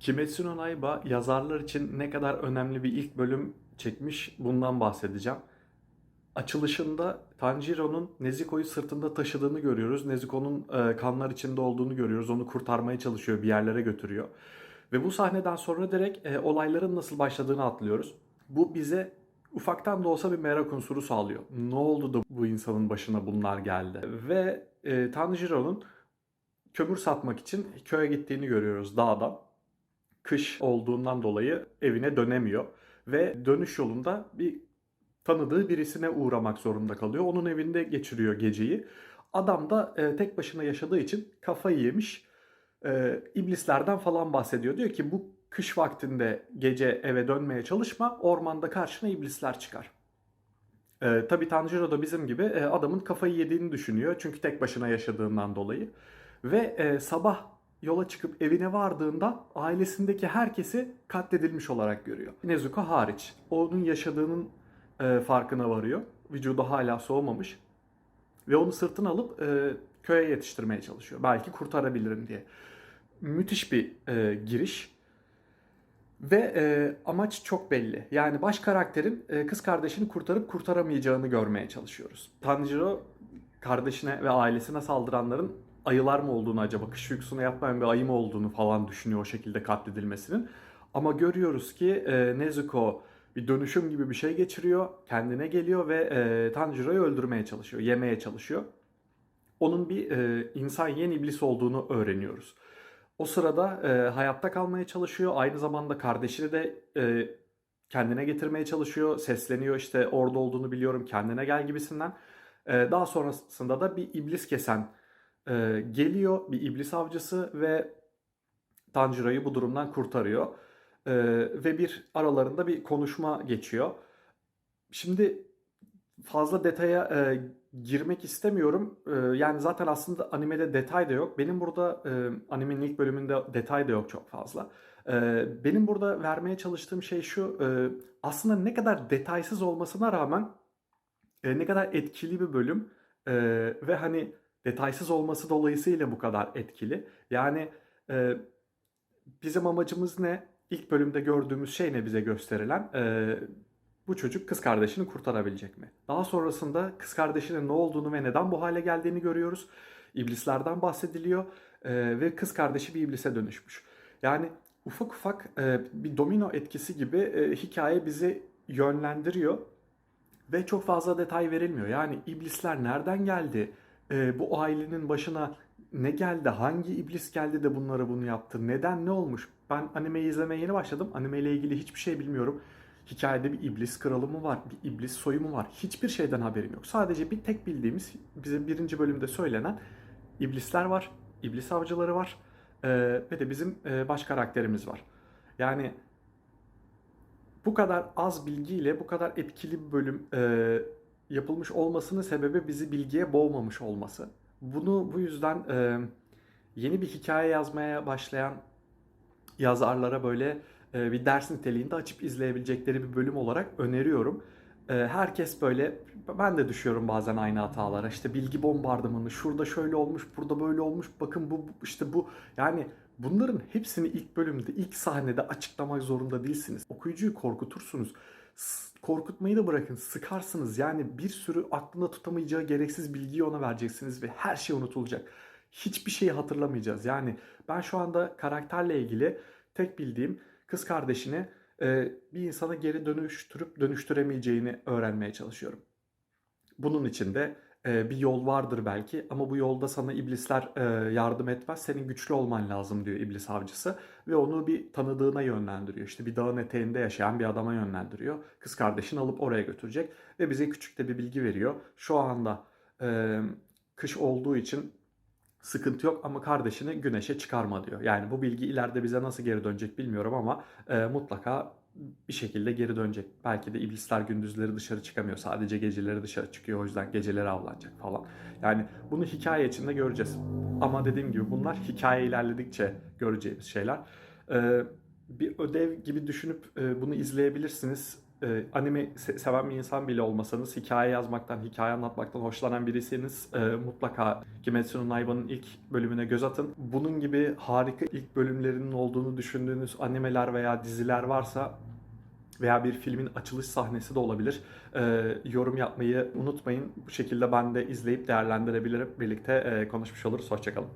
Kimetsu no Yaiba yazarlar için ne kadar önemli bir ilk bölüm çekmiş bundan bahsedeceğim. Açılışında Tanjiro'nun Nezuko'yu sırtında taşıdığını görüyoruz. Nezuko'nun e, kanlar içinde olduğunu görüyoruz. Onu kurtarmaya çalışıyor, bir yerlere götürüyor. Ve bu sahneden sonra direkt e, olayların nasıl başladığını atlıyoruz. Bu bize ufaktan da olsa bir merak unsuru sağlıyor. Ne oldu da bu insanın başına bunlar geldi? Ve e, Tanjiro'nun kömür satmak için köye gittiğini görüyoruz dağdan kış olduğundan dolayı evine dönemiyor. Ve dönüş yolunda bir tanıdığı birisine uğramak zorunda kalıyor. Onun evinde geçiriyor geceyi. Adam da e, tek başına yaşadığı için kafayı yemiş. E, iblislerden falan bahsediyor. Diyor ki bu kış vaktinde gece eve dönmeye çalışma. Ormanda karşına iblisler çıkar. E, tabii Tanjiro da bizim gibi e, adamın kafayı yediğini düşünüyor. Çünkü tek başına yaşadığından dolayı. Ve e, sabah yola çıkıp evine vardığında ailesindeki herkesi katledilmiş olarak görüyor. Nezuko hariç. Onun yaşadığının e, farkına varıyor. Vücudu hala soğumamış. Ve onu sırtına alıp e, köye yetiştirmeye çalışıyor. Belki kurtarabilirim diye. Müthiş bir e, giriş. Ve e, amaç çok belli. Yani baş karakterin e, kız kardeşini kurtarıp kurtaramayacağını görmeye çalışıyoruz. Tanjiro kardeşine ve ailesine saldıranların ayılar mı olduğunu acaba kış uykusuna yatmayan bir ayı mı olduğunu falan düşünüyor o şekilde katledilmesinin. Ama görüyoruz ki e, Nezuko bir dönüşüm gibi bir şey geçiriyor. Kendine geliyor ve e, Tanjiro'yu öldürmeye çalışıyor, yemeye çalışıyor. Onun bir e, insan yiyen iblis olduğunu öğreniyoruz. O sırada e, hayatta kalmaya çalışıyor. Aynı zamanda kardeşini de e, kendine getirmeye çalışıyor. Sesleniyor işte orada olduğunu biliyorum kendine gel gibisinden. E, daha sonrasında da bir iblis kesen e, geliyor. Bir iblis avcısı ve Tanjiro'yu bu durumdan kurtarıyor. E, ve bir aralarında bir konuşma geçiyor. Şimdi fazla detaya e, girmek istemiyorum. E, yani zaten aslında animede detay da yok. Benim burada e, animenin ilk bölümünde detay da yok çok fazla. E, benim burada vermeye çalıştığım şey şu. E, aslında ne kadar detaysız olmasına rağmen e, ne kadar etkili bir bölüm. E, ve hani detaysız olması dolayısıyla bu kadar etkili. Yani e, bizim amacımız ne? İlk bölümde gördüğümüz şey ne bize gösterilen? E, bu çocuk kız kardeşini kurtarabilecek mi? Daha sonrasında kız kardeşinin ne olduğunu ve neden bu hale geldiğini görüyoruz. İblislerden bahsediliyor e, ve kız kardeşi bir iblise dönüşmüş. Yani ufak ufak e, bir domino etkisi gibi e, hikaye bizi yönlendiriyor ve çok fazla detay verilmiyor. Yani iblisler nereden geldi? E, bu ailenin başına ne geldi? Hangi iblis geldi de bunlara bunu yaptı? Neden ne olmuş? Ben animeyi izlemeye yeni başladım. Anime ile ilgili hiçbir şey bilmiyorum. Hikayede bir iblis kralı mı var? Bir iblis soyu mu var? Hiçbir şeyden haberim yok. Sadece bir tek bildiğimiz bize birinci bölümde söylenen iblisler var. iblis avcıları var. E, ve de bizim e, baş karakterimiz var. Yani bu kadar az bilgiyle bu kadar etkili bir bölüm e, yapılmış olmasının sebebi bizi bilgiye boğmamış olması. Bunu bu yüzden e, yeni bir hikaye yazmaya başlayan yazarlara böyle e, bir ders niteliğinde açıp izleyebilecekleri bir bölüm olarak öneriyorum. E, herkes böyle, ben de düşüyorum bazen aynı hatalara. İşte bilgi bombardımanı, şurada şöyle olmuş, burada böyle olmuş, bakın bu işte bu. Yani bunların hepsini ilk bölümde, ilk sahnede açıklamak zorunda değilsiniz. Okuyucuyu korkutursunuz. Korkutmayı da bırakın, sıkarsınız. Yani bir sürü aklında tutamayacağı gereksiz bilgiyi ona vereceksiniz ve her şey unutulacak. Hiçbir şeyi hatırlamayacağız. Yani ben şu anda karakterle ilgili tek bildiğim kız kardeşini e, bir insana geri dönüştürüp dönüştüremeyeceğini öğrenmeye çalışıyorum. Bunun için de e, bir yol vardır belki ama bu yolda sana iblisler e, yardım etmez. Senin güçlü olman lazım diyor iblis avcısı ve onu bir tanıdığına yönlendiriyor. İşte bir dağın eteğinde yaşayan bir adama yönlendiriyor. Kız kardeşini alıp oraya götürecek ve bize küçük de bir bilgi veriyor. Şu anda e, kış olduğu için sıkıntı yok ama kardeşini güneşe çıkarma diyor. Yani bu bilgi ileride bize nasıl geri dönecek bilmiyorum ama mutlaka bir şekilde geri dönecek. Belki de iblisler gündüzleri dışarı çıkamıyor. Sadece geceleri dışarı çıkıyor. O yüzden geceleri avlanacak falan. Yani bunu hikaye içinde göreceğiz. Ama dediğim gibi bunlar hikaye ilerledikçe göreceğimiz şeyler. E, bir ödev gibi düşünüp e, bunu izleyebilirsiniz. e, anime se- seven bir insan bile olmasanız hikaye yazmaktan, hikaye anlatmaktan hoşlanan biriyseniz e, mutlaka Kimetsu no Yaiba'nın ilk bölümüne göz atın. Bunun gibi harika ilk bölümlerinin olduğunu düşündüğünüz animeler veya diziler varsa veya bir filmin açılış sahnesi de olabilir. E, yorum yapmayı unutmayın. Bu şekilde ben de izleyip değerlendirebilirim. Birlikte e, konuşmuş oluruz. Hoşçakalın.